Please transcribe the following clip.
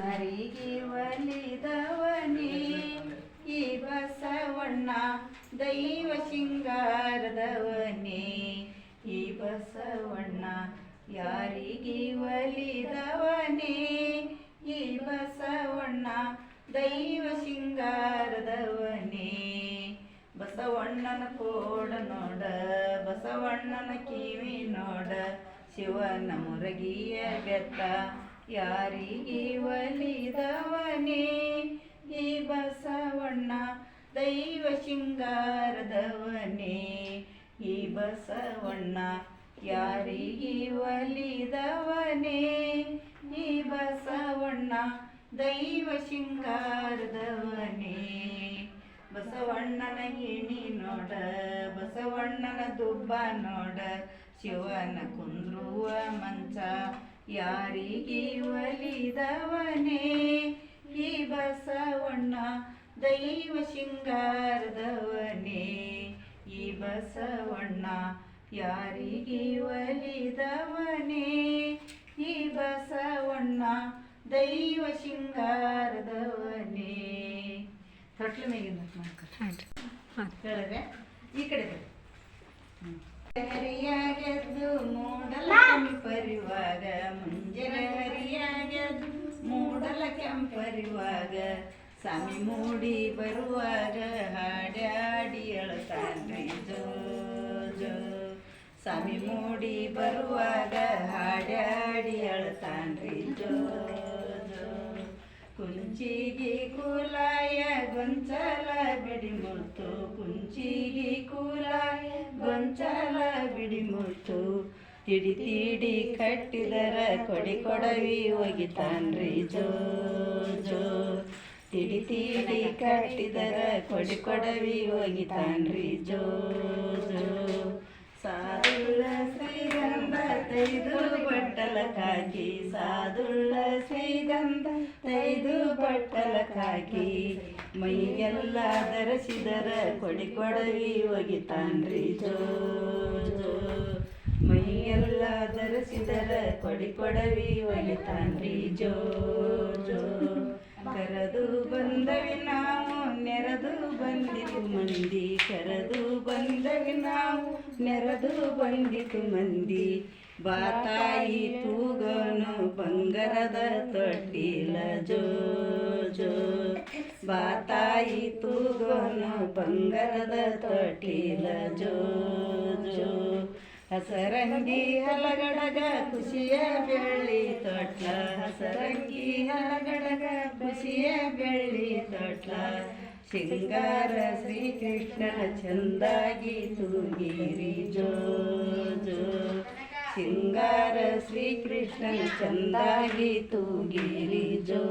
ಹರಿಗೆ ಒಲಿದವನೇ, ಈ ಬಸವಣ್ಣ ದೈವ ಶೃಂಗಾರದವನೇ. ಈ ಬಸವಣ್ಣ ಯಾರಿಗೆ ಒಲಿದವನೇ, ಈ ಬಸವಣ್ಣ ದೈವ ಶೃಂಗಾರದವನೇ. ಬಸವಣ್ಣನ ಕೋಡ ನೋಡ, ಬಸವಣ್ಣನ ಕಿವಿ ನೋಡ, ಶಿವನ ಮುರಗಿಯ ಬೆತ್ತ ಯಾರಿಗೆ ಒಲಿದವನೇ? ಈ ಬಸವಣ್ಣ ದೈವ ಶೃಂಗಾರದವನೇ. ಈ ಬಸವಣ್ಣ ಯಾರಿಗೆ ಒಲಿದವನೇ? ಈ ಬಸವಣ್ಣ ದೈವ ಶೃಂಗಾರದವನೇ. ಬಸವಣ್ಣನ ಏಣಿ ನೋಡ, ಬಸವಣ್ಣನ ದುಬ್ಬ ನೋಡ, ಶಿವನ ಕುಂದ್ರುವ ಮಂಚ ಯಾರಿಗೆ ಒಲಿದವನೇ? ಈ ಬಸವಣ್ಣ ದೈವ ಶೃಂಗಾರದವನೇ. ಈ ಬಸವಣ್ಣ ಯಾರಿಗೆ ಒಲಿದವನೇ? ಈ ಬಸವಣ್ಣ ದೈವ ಶೃಂಗಾರದವನೇ. ತೊಟ್ಲ ಮೇಗಿನ ಹೇಳಿದ್ರೆ ಈ ಕಡೆ ಬನ್ನಿ. ಕೆಂಪರಿವಾಗ ಸ್ವಾಮಿ ಮೂಡಿ ಬರುವಾಗ ಹಾಡ್ಯಾಡಿ ಅಳತಾನ್ರಿ ಜೋ ಜೋ, ಸ್ವಾಮಿ ಮೂಡಿ ಬರುವಾಗ ಹಾಡ್ಯಾಡಿ ಅಳತಾನ್ರಿ ಜೋ ಜೋ, ಕುಂಚಿಗಿ ಕುಲಾಯ ಗೊಂಚಲ ಬಿಡಿ ಮುಳ್ತು ಕುಂಚಿಗೆ ಕುಲಾಯ ಗೊಂಚಲ ಬಿಡಿ ಮುಳ್ತು ತಿಡಿ ತಿಡಿ ಕಟ್ಟಿದರ ಕೊಡಿ ಕೊಡವಿ ಒಗಿತಾನ್ರಿ ಜೋ ಜೋ ತಿಡಿ ತೀಡಿ ಕಟ್ಟಿದರ ಕೊಡಿ ಕೊಡವಿ ಹೋಗಿತಾನ್ರಿ ಜೋ ಜೋ. ಸಾದುಳ್ಳ ಶ್ರೀಗಂಧ ತೈದು ಬಟ್ಟಲ ಕಾಕಿ ಸಾದುಳ್ಳ ಶ್ರೀಗಂಧ ತೈದು ಬಟ್ಟಲ ಕಾಕಿ ಮೈಗೆಲ್ಲ ಧರಿಸಿದರ ಕೊಡಿ ಕೊಡವಿ ಹೋಗಿತಾನ್ರಿ ಜೋ ಜೋ. ಮೈಯೆಲ್ಲ ಧರಿಸಿದರ ಕೊಡಿ ಕೊಡವಿ ಒಲಿತಾನ್ರಿ ಜೋ ಜೋ. ಕರೆದು ಬಂದವಿ ನಾವು, ನೆರೆದು ಬಂದಿತು ಮಂದಿ, ಕರೆದು ಬಂದವಿ ನಾವು, ನೆರೆದು ಬಂದಿತು ಮಂದಿ. ಬಾತಾಯಿ ತೂಗನು ಬಂಗಾರದ ತೊಟ್ಟಿಲ ಜೋ ಜೋ. ಬಾತಾಯಿ ತೂಗನು ಬಂಗಾರದ ತೊಟ್ಟಿಲ ಜೋ ಜೋ. ಹಸರಂಗಿ ಹಲಗಡಗ ಖುಷಿಯ ಬೆಳ್ಳಿ ತೊಟ್ಲ. ಹಸರಂಗಿ ಹಲಗಡಗ ಖುಷಿಯ ಬೆಳ್ಳಿ ತೊಟ್ಲ. ಶೃಂಗಾರ ಶ್ರೀಕೃಷ್ಣ ಚಂದಾಗಿ ತೂಗಿರಿ ಜೋ ಜೋ. ಶೃಂಗಾರ ಶ್ರೀಕೃಷ್ಣ ಚಂದಾಗಿ ತೂಗಿರಿ ಜೋ.